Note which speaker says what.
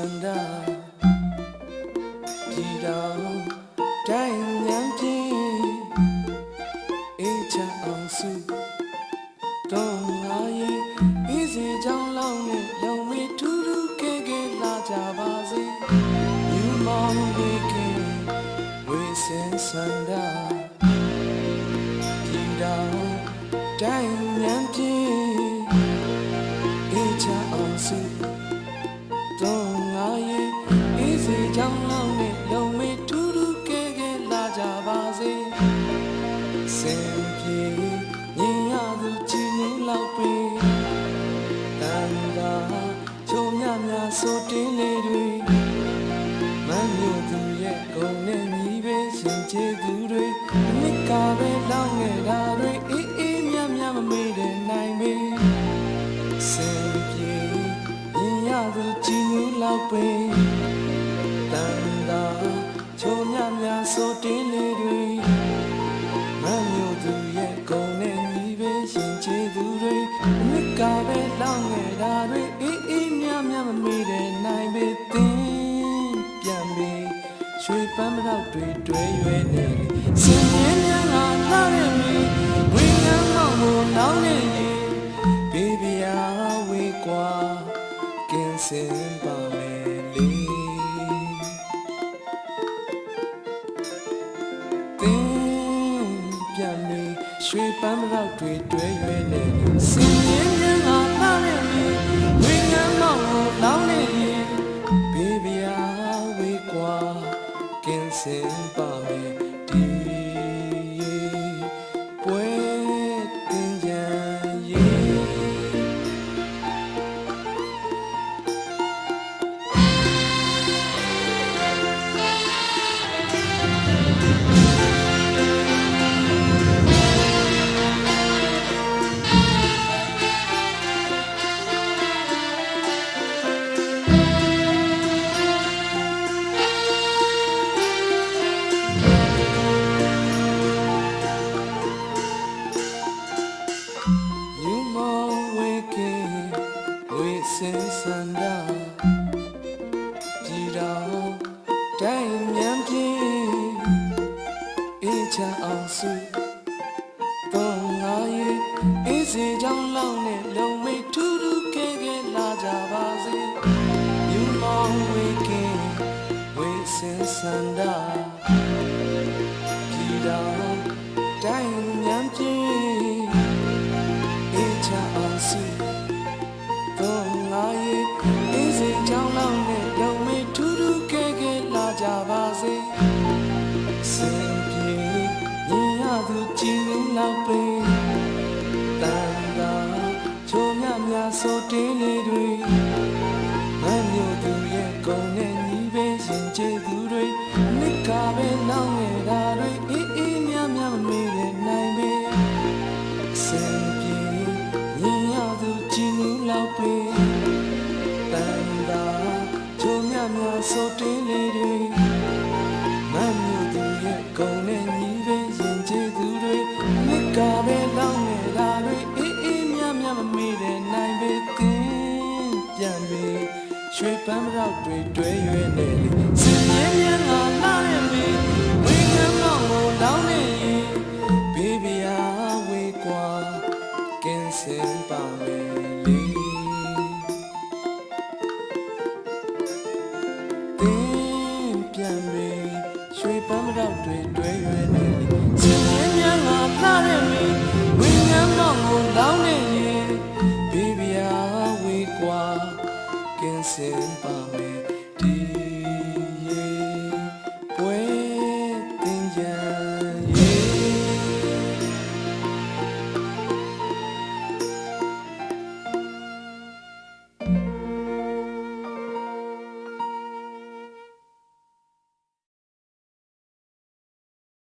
Speaker 1: န္ဒပြည်တော်တိုင်းဉာဏ်ဖြင့်အေးချအောင်စုတော်ငါရဲ့ဤစီကြောင်းလောင်းနဲ့ရောင်မေထူးထူးခဲခဲလာကြပါစေ You long weekend we send Sunday ဆိုတင်းလေးတွေမမ်းမြို့သူရဲ့ဂုံနဲ့ညီပဲရှင်ချေသူတွေအနစ်ကပဲလောင်းငယ်တာတွေအေးအေးမြမြမမေ့တဲ့နိုင်ပေစင်ပြေညီရသူကြည်နေလောက်ပေတန်တာချုံမြမြဆိုတင်းလေးတွေမမျိုးသူရဲ့ဂုံနဲ့ညီပဲရှင်ချေသူတွေအမြစ်ကပဲလောင်းနေတာတွေအေးအေးမြမြမမေ့တဲ့နို ပန်းမတော့တွေတွဲရွယ်နေစင်မြင်းများကလာရမီဝင်းငန်းမောင်ကိုလောင်းနေရင်ဘေဘီယာဝေကွာကင်းစင်ပါမယ်လေသင်ပြန်ပြီရွှေပန်းမတော့တွေတွဲရွယ်နေစင်ရင်းရင်းကလာရမီဝင်းငန်းမောင်ကိုလောင်းနေရင် စင်ပါမယ်ဒီ with Sanda ပြည်တော်တိုင်းမြန်ပြေအေးချအောင်စီတော့ငါရဲ့အေးစိတ်ချောင်းလောင်းနဲ့လုံမေထူးထူးကဲကဲလာကြပါစေစင်ပြေညီရသူကြည်နေလောက်ပဲတန်တာချိုးမြမြဆိုတင်းလေးတွေ ဆိုတင်းလေးတွေမမျိုးသူရဲ့ဂုံနဲ့ညီပဲရင်ကျေးသူတွေမြစ်ကပဲလောင်းနေတာတွေအေးအေးမြမြမမေ့တဲ့နိုင်ပဲကင်းပြန်ပြီရွှေပန်းမတော့တွေတွဲရွယ်နေလေစင်မြဲမြဲလာလာရမီဝင်းက တွေရွှေပန်းမတော့တွေတွဲရွယ်နေစင်မြန်းမြန်းလာပြတဲ့မီဝင်းငမ်းမောင်းကိုလောင်းနေရင်ဘေဘီယာဝေကွာကင်းစင်ပါမယ်ဒီ